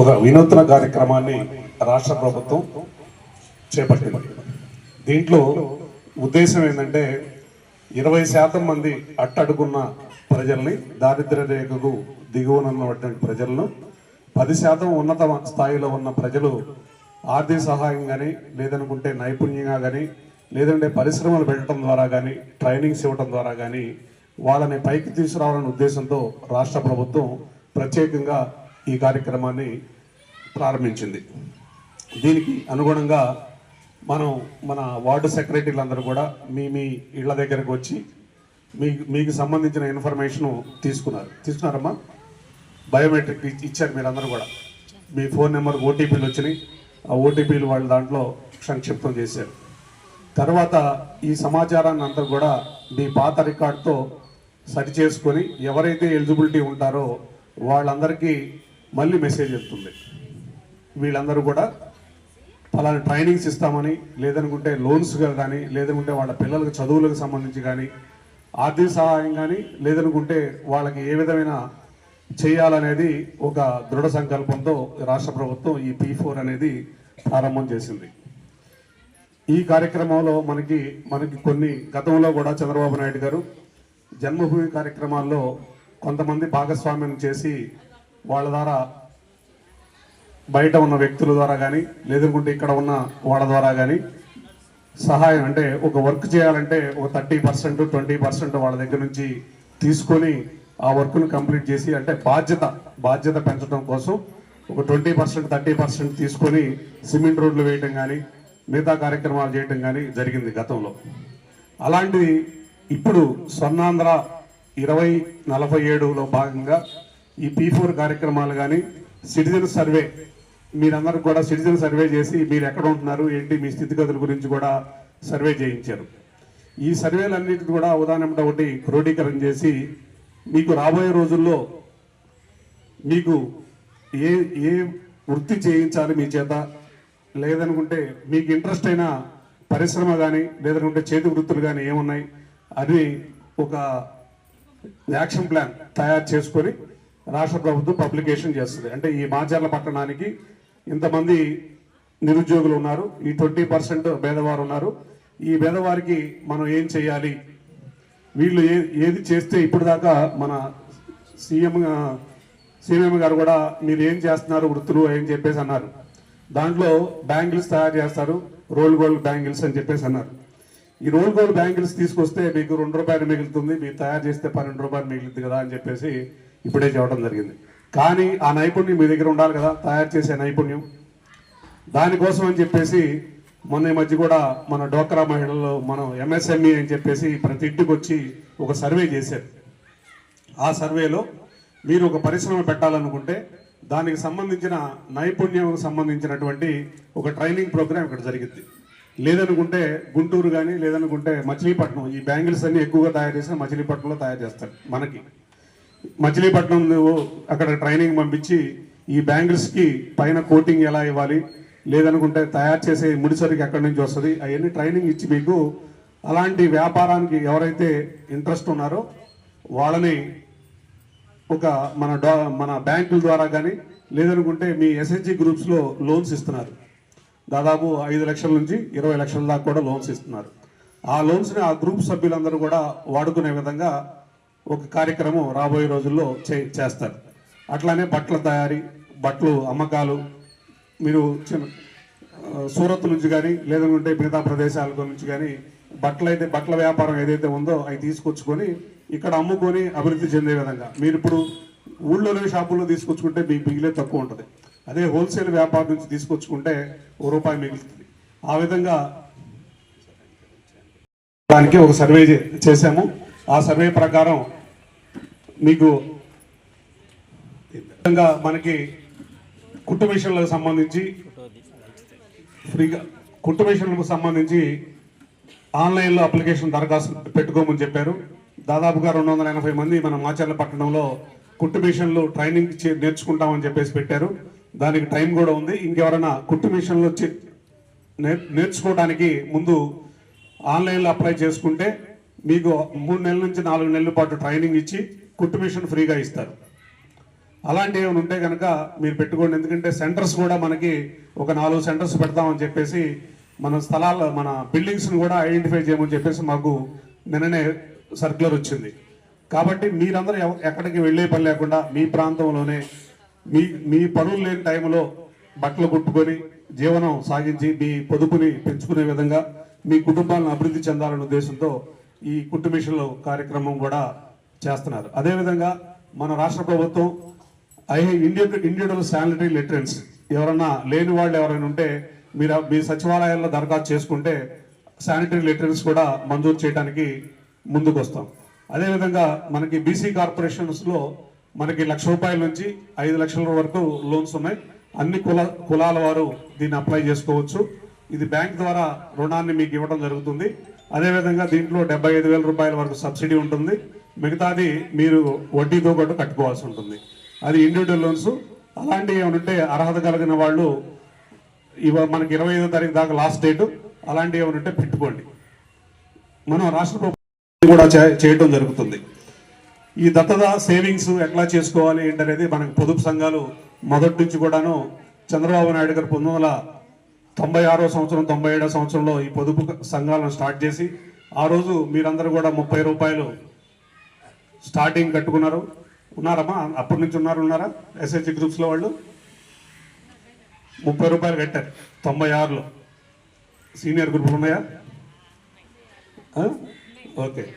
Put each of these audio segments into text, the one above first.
ఒక వినూత్న కార్యక్రమాన్ని రాష్ట్ర ప్రభుత్వం చేపట్టింది. దీంట్లో ఉద్దేశం ఏంటంటే ఇరవై శాతం మంది అట్టడుగున్న ప్రజల్ని దారిద్ర్య రేఖకు దిగువనున్నటువంటి ప్రజలను పది శాతం ఉన్నత స్థాయిలో ఉన్న ప్రజలు ఆర్థిక సహాయం కానీ లేదనుకుంటే నైపుణ్యంగా కానీ లేదంటే పరిశ్రమలు పెట్టడం ద్వారా కానీ ట్రైనింగ్స్ ఇవ్వడం ద్వారా కానీ వాళ్ళని పైకి తీసుకురావాలనే ఉద్దేశంతో రాష్ట్ర ప్రభుత్వం ప్రత్యేకంగా ఈ కార్యక్రమాన్ని ప్రారంభించింది. దీనికి అనుగుణంగా మనం మన వార్డు సెక్రటరీలందరూ కూడా మీ మీ ఇళ్ళ దగ్గరకు వచ్చి మీకు మీకు సంబంధించిన ఇన్ఫర్మేషన్ తీసుకున్నారు. తీసుకున్నారమ్మా? బయోమెట్రిక్ ఇచ్చారు మీరందరూ కూడా. మీ ఫోన్ నెంబర్ ఓటీపీలు వచ్చినాయి. ఆ ఓటీపీలు వాళ్ళ దాంట్లో సంక్షిప్తం చేశారు. తర్వాత ఈ సమాచారాన్ని అంతా కూడా మీ పాత రికార్డుతో సరి చేసుకొని ఎవరైతే ఎలిజిబిలిటీ ఉంటారో వాళ్ళందరికీ మళ్ళీ మెసేజ్ వెళ్తుంది వీళ్ళందరూ కూడా ఫలానా ట్రైనింగ్స్ ఇస్తామని లేదనుకుంటే లోన్స్గా కానీ లేదనుకుంటే వాళ్ళ పిల్లలకు చదువులకు సంబంధించి కానీ ఆర్థిక సహాయం కానీ లేదనుకుంటే వాళ్ళకి ఏ విధమైన చేయాలనేది ఒక దృఢ సంకల్పంతో రాష్ట్ర ప్రభుత్వం ఈ పీ ఫోర్ అనేది ప్రారంభం చేసింది. ఈ కార్యక్రమంలో మనకి మనకి కొన్ని గతంలో కూడా చంద్రబాబు నాయుడు గారు జన్మభూమి కార్యక్రమాల్లో కొంతమంది భాగస్వామ్యం చేసి వాళ్ళ ద్వారా బయట ఉన్న వ్యక్తుల ద్వారా కానీ లేదనుకుంటే ఇక్కడ ఉన్న వాళ్ళ ద్వారా కానీ సహాయం అంటే ఒక వర్క్ చేయాలంటే ఒక థర్టీ పర్సెంట్ ట్వంటీ పర్సెంట్ వాళ్ళ దగ్గర నుంచి తీసుకొని ఆ వర్క్ను కంప్లీట్ చేసి అంటే బాధ్యత బాధ్యత పెంచడం కోసం ఒక ట్వంటీ పర్సెంట్ థర్టీ పర్సెంట్ తీసుకొని సిమెంట్ రోడ్లు వేయటం కానీ మిగతా కార్యక్రమాలు చేయటం కానీ జరిగింది గతంలో. అలాంటిది ఇప్పుడు స్వర్ణాంధ్ర ఇరవై నలభై ఏడులో భాగంగా ఈ పీ ఫోర్ కార్యక్రమాలు కానీ సిటిజన్ సర్వే మీరందరూ కూడా సిటిజన్ సర్వే చేసి మీరు ఎక్కడ ఉంటున్నారు ఏంటి మీ స్థితిగతుల గురించి కూడా సర్వే చేయించారు. ఈ సర్వేలన్నింటినీ కూడా ఉదాహరణ ఒకటి క్రోడీకరణ చేసి మీకు రాబోయే రోజుల్లో మీకు ఏ ఏ వృత్తి చేయించాలి మీ చేత? లేదనుకుంటే మీకు ఇంట్రెస్ట్ అయిన పరిశ్రమ కానీ లేదనుకుంటే చేతి వృత్తులు కానీ ఏమున్నాయి? అవి ఒక యాక్షన్ ప్లాన్ తయారు చేసుకొని రాష్ట్ర ప్రభుత్వం పబ్లికేషన్ చేస్తుంది. అంటే ఈ మాచర్ల పట్టణానికి ఇంతమంది నిరుద్యోగులు ఉన్నారు. ఈ ట్వంటీ పర్సెంట్ పేదవారు ఉన్నారు. ఈ పేదవారికి మనం ఏం చేయాలి? వీళ్ళు ఏ ఏది చేస్తే ఇప్పుడు దాకా మన సీఎం సీఎం గారు కూడా మీరు ఏం చేస్తున్నారు వృత్తులు అని చెప్పేసి అన్నారు. దాంట్లో బ్యాంగిల్స్ తయారు చేస్తారు. రోల్ గోల్డ్ బ్యాంగిల్స్ అని చెప్పేసి అన్నారు. ఈ రోల్ గోల్డ్ బ్యాంగిల్స్ తీసుకొస్తే మీకు రెండు రూపాయలు మిగులుతుంది. మీరు తయారు చేస్తే పన్నెండు రూపాయలు మిగులుతుంది కదా అని చెప్పేసి ఇప్పుడే చెప్పడం జరిగింది. కానీ ఆ నైపుణ్యం మీ దగ్గర ఉండాలి కదా తయారు చేసే నైపుణ్యం. దానికోసం అని చెప్పేసి మొన్న ఈ మధ్య కూడా మన డోక్రా మహిళలు మనం ఎంఎస్ఎంఈ అని చెప్పేసి ప్రతి ఇంటికి వచ్చి ఒక సర్వే చేశారు. ఆ సర్వేలో మీరు ఒక పరిశ్రమ పెట్టాలనుకుంటే దానికి సంబంధించిన నైపుణ్యం సంబంధించినటువంటి ఒక ట్రైనింగ్ ప్రోగ్రామ్ ఇక్కడ జరిగింది. లేదనుకుంటే గుంటూరు కానీ లేదనుకుంటే మచిలీపట్నం ఈ బ్యాంగిల్స్ అన్ని ఎక్కువగా తయారు చేసిన మచిలీపట్నంలో తయారు చేస్తారు మనకి. మచిలీపట్నం నువ్వు అక్కడ ట్రైనింగ్ పంపించి ఈ బ్యాంగిల్స్కి పైన కోటింగ్ ఎలా ఇవ్వాలి? లేదనుకుంటే తయారు చేసే ముడిసరికి ఎక్కడి నుంచి వస్తుంది? అవన్నీ ట్రైనింగ్ ఇచ్చి మీకు అలాంటి వ్యాపారానికి ఎవరైతే ఇంట్రెస్ట్ ఉన్నారో వాళ్ళని ఒక మన మన బ్యాంకుల ద్వారా కానీ లేదనుకుంటే మీ ఎస్హెచ్జి గ్రూప్స్లో లోన్స్ ఇస్తున్నారు. దాదాపు ఐదు లక్షల నుంచి ఇరవై లక్షల దాకా కూడా లోన్స్ ఇస్తున్నారు. ఆ లోన్స్ని ఆ గ్రూప్ సభ్యులందరూ కూడా వాడుకునే విధంగా ఒక కార్యక్రమం రాబోయే రోజుల్లో చే చేస్తారు. అట్లానే బట్టల తయారీ బట్టలు అమ్మకాలు మీరు చిన్న సూరత్ నుంచి కానీ లేదనుకుంటే మిగతా ప్రదేశాల నుంచి కానీ బట్టలు అయితే బట్టల వ్యాపారం ఏదైతే ఉందో అవి తీసుకొచ్చుకొని ఇక్కడ అమ్ముకొని అభివృద్ధి చెందే విధంగా. మీరు ఇప్పుడు ఊళ్ళోనే షాపుల్లో తీసుకొచ్చుకుంటే మీకు మిగిలే తక్కువ ఉంటుంది. అదే హోల్సేల్ వ్యాపారం నుంచి తీసుకొచ్చుకుంటే ఓ రూపాయి మిగులుతుంది. ఆ విధంగా దానికి ఒక సర్వే చేశాము. ఆ సర్వే ప్రకారం మీకు విధంగా మనకి కుట్టు మిషన్లకు సంబంధించి ఫ్రీగా కుట్టు మిషన్లకు సంబంధించి ఆన్లైన్లో అప్లికేషన్ దరఖాస్తు పెట్టుకోమని చెప్పారు. దాదాపుగా రెండు వందల ఎనభై మంది మన మాచర్ల పట్టణంలో కుట్టు మిషన్లు ట్రైనింగ్ చే- నేర్చుకుంటామని చెప్పేసి పెట్టారు. దానికి టైం కూడా ఉంది. ఇంకెవరైనా కుట్టు మిషన్లు వచ్చి నేర్- నేర్చుకోవడానికి ముందు ఆన్లైన్లో అప్లై చేసుకుంటే మీకు మూడు నెలల నుంచి నాలుగు నెలల పాటు ట్రైనింగ్ ఇచ్చి కుట్టు మిషన్ ఫ్రీగా ఇస్తారు. అలాంటివి ఏమైనా ఉంటే కనుక మీరు పెట్టుకోండి. ఎందుకంటే సెంటర్స్ కూడా మనకి ఒక నాలుగు సెంటర్స్ పెడతామని చెప్పేసి మన స్థలాల్లో మన బిల్డింగ్స్ని కూడా ఐడెంటిఫై చేయమని చెప్పేసి మాకు నిన్ననే సర్క్యులర్ వచ్చింది. కాబట్టి మీరందరూ ఎక్కడికి వెళ్ళే పని లేకుండా మీ ప్రాంతంలోనే మీ మీ పనులు లేని టైంలో బట్టలు కుట్టుకొని జీవనం సాగించి మీ పొదుపుని పెంచుకునే విధంగా మీ కుటుంబాలను అభివృద్ధి చెందాలనే ఉద్దేశంతో ఈ కుట్టు మిషన్లు కార్యక్రమం కూడా చేస్తున్నారు. అదేవిధంగా మన రాష్ట్ర ప్రభుత్వం I Indian individual sanitary latrines ఎవరన్నా లేని వాళ్ళు ఎవరైనా ఉంటే మీరు మీ సచివాలయాల్లో దరఖాస్తు చేసుకుంటే శానిటరీ లిటరెన్స్ కూడా మంజూరు చేయడానికి ముందుకు వస్తాం అదేవిధంగా మనకి బీసీ కార్పొరేషన్స్లో మనకి లక్ష రూపాయల నుంచి ఐదు లక్షల వరకు లోన్స్ ఉన్నాయి. అన్ని కుల కులాల వారు దీన్ని అప్లై చేసుకోవచ్చు. ఇది బ్యాంక్ ద్వారా రుణాన్ని మీకు ఇవ్వడం జరుగుతుంది. అదేవిధంగా దీంట్లో డెబ్బై ఐదు వేల రూపాయల వరకు సబ్సిడీ ఉంటుంది. మిగతాది మీరు వడ్డీతో కూడా కట్టుకోవాల్సి ఉంటుంది. అది ఇండివిజువల్ లోన్స్ అలాంటివి ఏమంటే అర్హత కలిగిన వాళ్ళు ఇవ మనకి ఇరవై ఐదో తారీఖు దాకా లాస్ట్ డేట్ అలాంటివి ఏమంటే పెట్టుకోండి. మనం రాష్ట్ర ప్రభుత్వం కూడా చే- చేయటం జరుగుతుంది. ఈ దత్తత సేవింగ్స్ ఎట్లా చేసుకోవాలి ఏంటనేది మనకు పొదుపు సంఘాలు మొదటి నుంచి కూడాను చంద్రబాబు నాయుడు గారు పంతొమ్మిది వందల తొంభై ఆరో సంవత్సరం తొంభై ఏడో సంవత్సరంలో ఈ పొదుపు సంఘాలను స్టార్ట్ చేసి ఆ రోజు మీరందరూ కూడా ముప్పై రూపాయలు స్టార్టింగ్ కట్టుకున్నారు. ఉన్నారమ్మా? అప్పటి నుంచి ఉన్నారు ఉన్నారా? ఎస్హెచ్ గ్రూప్స్లో వాళ్ళు? ముప్పై రూపాయలు కట్టారు తొంభై ఆరులో. సీనియర్ గ్రూపులు ఉన్నాయా? ఓకే.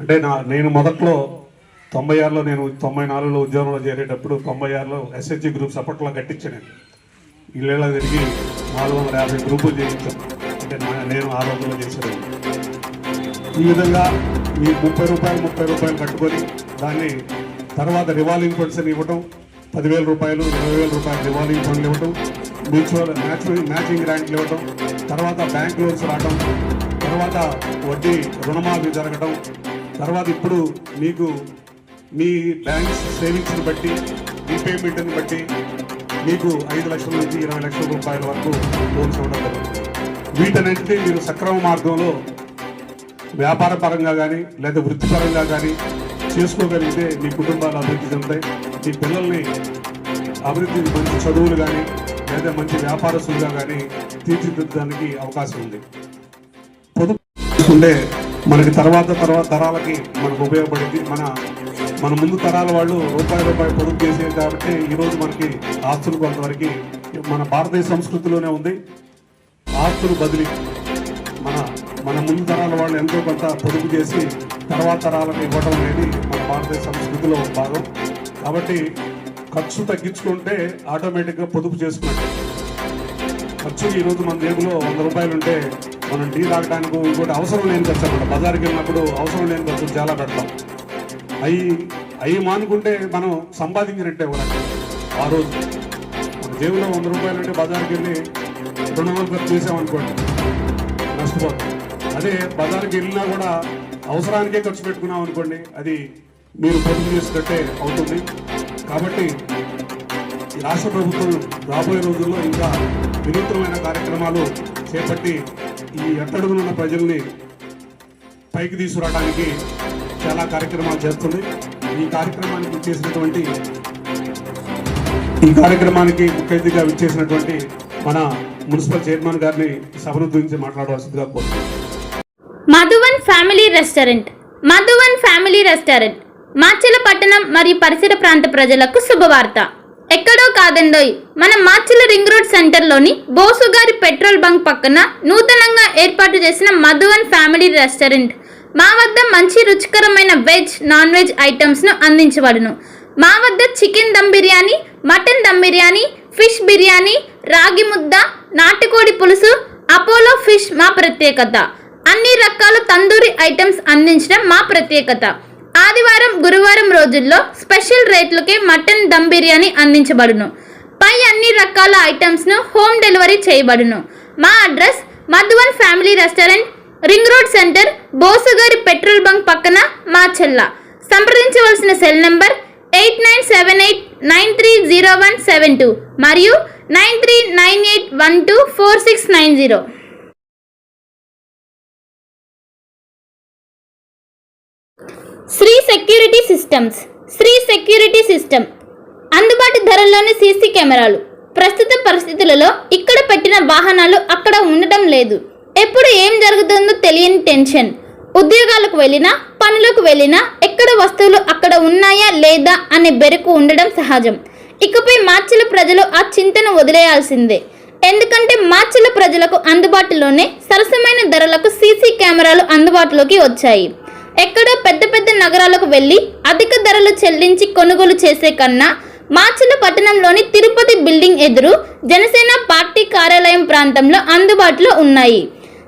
అంటే నా నేను మొదట్లో తొంభై ఆరులో నేను తొంభై నాలుగులో ఉద్యోగంలో చేరేటప్పుడు తొంభై ఆరులో ఎస్హెచ్జి గ్రూప్స్ అప్పట్లో కట్టించాను నేను. ఇళ్ళ తిరిగి నాలుగు వందల యాభై గ్రూపులు చేయించాం. అంటే నేను ఆ రోజుల్లో చేసేది. ఈ విధంగా మీ ముప్పై రూపాయలు ముప్పై రూపాయలు కట్టుకొని దాన్ని తర్వాత రివాల్వింగ్ ఫండ్స్ అని ఇవ్వటం పదివేల రూపాయలు ఇరవై వేల రూపాయలు రివాల్వింగ్ ఫండ్లు ఇవ్వటం మ్యూచువల్ మ్యాచింగ్ మ్యాచింగ్ గ్రాంట్లు ఇవ్వటం తర్వాత బ్యాంక్ లోన్స్ రావటం తర్వాత వడ్డీ రుణమాఫీ జరగటం తర్వాత ఇప్పుడు మీకు మీ బ్యాంక్ సేవింగ్స్ని బట్టి రీపేమెంట్ని బట్టి మీకు ఐదు లక్షల నుంచి ఇరవై లక్షల రూపాయల వరకు లోన్స్ ఇవ్వడం జరుగుతుంది. వీటన్నింటినీ మీరు సక్రమ మార్గంలో వ్యాపార పరంగా కానీ లేదా వృత్తిపరంగా కానీ చేసుకోగలిగితే మీ కుటుంబాలు అభివృద్ధి చెందుతాయి. మీ పిల్లల్ని అభివృద్ధి మంచి చదువులు కానీ లేదా మంచి వ్యాపారస్తులుగా కానీ తీర్చిదిద్దడానికి అవకాశం ఉంది. పొదుపు ఉండే మనకి తర్వాత తర్వాత తరాలకి మనకు ఉపయోగపడింది మన మన ముందు తరాల వాళ్ళు రూపాయి రూపాయి పొదుపు చేసేది కాబట్టి ఈరోజు మనకి ఆస్తులు కొంతవరకు మన భారతీయ సంస్కృతిలోనే ఉంది. ఆస్తులు బదిలీ. మన మన ముందు తరాల వాళ్ళు ఎంతో కొంత పొదుపు చేసి తర్వాత తరాలకు ఇవ్వడం అనేది మన భారతీయ సంస్కృతిలో భాగం. కాబట్టి ఖర్చు తగ్గించుకుంటే ఆటోమేటిక్గా పొదుపు చేసుకున్నట్టు. ఖర్చు ఈరోజు మన జేబులో వంద రూపాయలు ఉంటే మనం టీ తాగడానికి ఇంకోటి అవసరం లేని ఖర్చు అనమాట బజార్కి వెళ్ళినప్పుడు అవసరం లేని ఖర్చు చాలా పెడతాం. అవి అవి మానుకుంటే మనం సంపాదించినట్టే కూడా. ఆ రోజు మన జేబులో వంద రూపాయలు అంటే బజార్కి వెళ్ళి రెండు వందలు ఖర్చు చేసామనుకోండి. నష్టపోతాం. అదే బజార్కి వెళ్ళినా కూడా అవసరానికే ఖర్చు పెట్టుకున్నాం అనుకోండి అది మీరు పొదుపు చేసినట్టే అవుతుంది. కాబట్టి ఈ రాష్ట్ర ప్రభుత్వం రాబోయే రోజుల్లో ఇంకా వినూత్నమైన కార్యక్రమాలు చేపట్టి ఈ ఎట్టడుగునున్న ప్రజల్ని పైకి తీసుకురావడానికి చాలా కార్యక్రమాలు చేస్తుంది. ఈ కార్యక్రమానికి ఇచ్చేసినటువంటి ఈ కార్యక్రమానికి ముఖ్య అతిథిగా విచ్చేసినటువంటి మన మున్సిపల్ చైర్మన్ గారిని సభను గురించి మాట్లాడవలసిందిగా కోరుతున్నాను. Madhuvan family restaurant. Madhuvan family restaurant. Macherla పట్టణం మరియు పరిసర ప్రాంత ప్రజలకు శుభవార్త. ఎక్కడో కాదండోయ్ మన మాచెల రింగ్ రోడ్ సెంటర్లోని బోసుగారి పెట్రోల్ బంక్ పక్కన నూతనంగా ఏర్పాటు చేసిన మధువన్ ఫ్యామిలీ రెస్టారెంట్. మా వద్ద మంచి రుచికరమైన వెజ్ నాన్ వెజ్ ఐటమ్స్ను అందించబడును. మా వద్ద chicken dum biryani mutton dum biryani fish biryani ragi mudda నాటుకోడి పులుసు అపోలో ఫిష్ మా ప్రత్యేకత. అన్ని రకాల తందూరి ఐటమ్స్ అందించడం మా ప్రత్యేకత. ఆదివారం గురువారం రోజుల్లో స్పెషల్ రేట్లకే మటన్ దమ్ బిర్యానీ అందించబడును. పై అన్ని రకాల ఐటమ్స్ను హోమ్ డెలివరీ చేయబడును. మా address Madhuvan family restaurant ring road centre బోసగారి petrol bunk పక్కన మా చెల్ల. సంప్రదించవలసిన cell number eight nine seven eight nine three zero one seven two మరియు nine three nine eight one two four six nine zero. Shri security systems Shri security system. అందుబాటు ధరల్లోని CC కెమెరాలు. ప్రస్తుత పరిస్థితులలో ఇక్కడ పెట్టిన వాహనాలు అక్కడ ఉండటం లేదు. ఎప్పుడు ఏం జరుగుతుందో తెలియని టెన్షన్. ఉద్యోగాలకు వెళ్ళినా పనులకు వెళ్ళినా ఎక్కడ వస్తువులు అక్కడ ఉన్నాయా లేదా అనే బెరుకు ఉండడం సహజం. ఇకపై మార్చిల ప్రజలు ఆ చింతను వదిలేయాల్సిందే. ఎందుకంటే మార్చిల ప్రజలకు అందుబాటులోనే సరసమైన ధరలకు సీసీ కెమెరాలు అందుబాటులోకి వచ్చాయి. ఎక్కడో పెద్ద పెద్ద నగరాలకు వెళ్ళి అధిక ధరలు చెల్లించి కొనుగోలు చేసే కన్నా మార్చిల పట్టణంలోని తిరుపతి బిల్డింగ్ ఎదురు జనసేన పార్టీ కార్యాలయం ప్రాంతంలో అందుబాటులో ఉన్నాయి.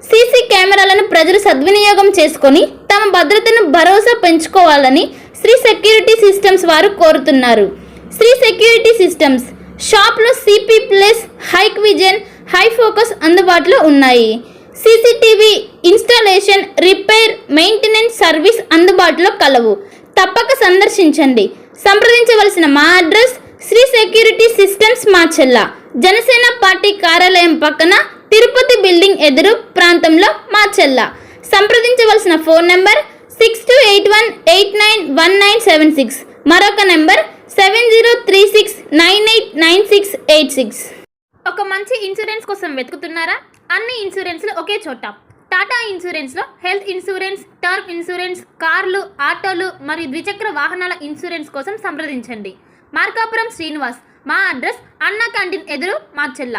సీసీ కెమెరాలను ప్రజలు సద్వినియోగం చేసుకొని తమ భద్రతను భరోసా పెంచుకోవాలని శ్రీ సెక్యూరిటీ సిస్టమ్స్ వారు కోరుతున్నారు. శ్రీ సెక్యూరిటీ సిస్టమ్స్ షాప్లో CP plus Hikvision high focus అందుబాటులో ఉన్నాయి. CCTV installation repair maintenance service అందుబాటులో కలవు. తప్పక సందర్శించండి. సంప్రదించవలసిన మా address Shri security systems Macherla Janasena party కార్యాలయం పక్కన తిరుపతి బిల్డింగ్ ఎదురు ప్రాంతంలో మాచెల్ల సంప్రదించవలసిన phone number six two eight one eight nine one nine seven six మరొక number seven zero three six nine eight nine six eight six ఒక మంచి insurance కోసం వెతుకుతున్నారా? అన్ని ఇన్సూరెన్స్లు ఒకే చోట. టాటా ఇన్సూరెన్స్లో హెల్త్ ఇన్సూరెన్స్ టర్మ్ ఇన్సూరెన్స్ కార్లు ఆటోలు మరియు ద్విచక్ర వాహనాల ఇన్సూరెన్స్ కోసం సంప్రదించండి. మార్కాపురం శ్రీనివాస్. మా అడ్రస్ అన్నా క్యాంటీన్ ఎదురు మార్చెల్ల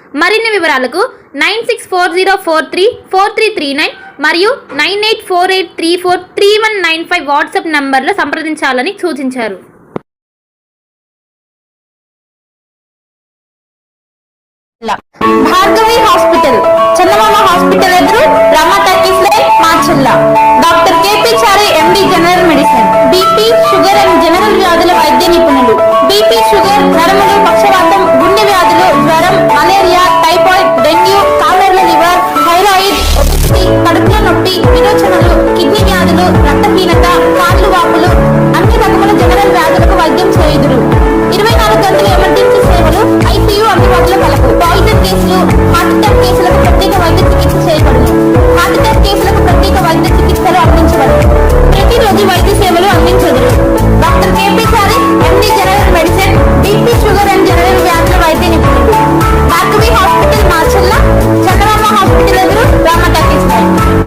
మరిన్ని వివరాలకు nine six four zero four three four three three nine మరియు nine eight four eight three four three one nine five WhatsApp నంబర్లో సంప్రదించాలని సూచించారు. భార్గవి హాస్పిటల్ చందమామ హాస్పిటల్ ఎదురు Rama turkeys line Macherla doctor KP Chari MD general medicine. BP sugar and general వ్యాధుల వైద్య నిపుణులు. BP sugar నరములు దృష్టి కడుపులో నొప్పి విరోచనాలు కిడ్నీ వ్యాధులు రక్తహీనత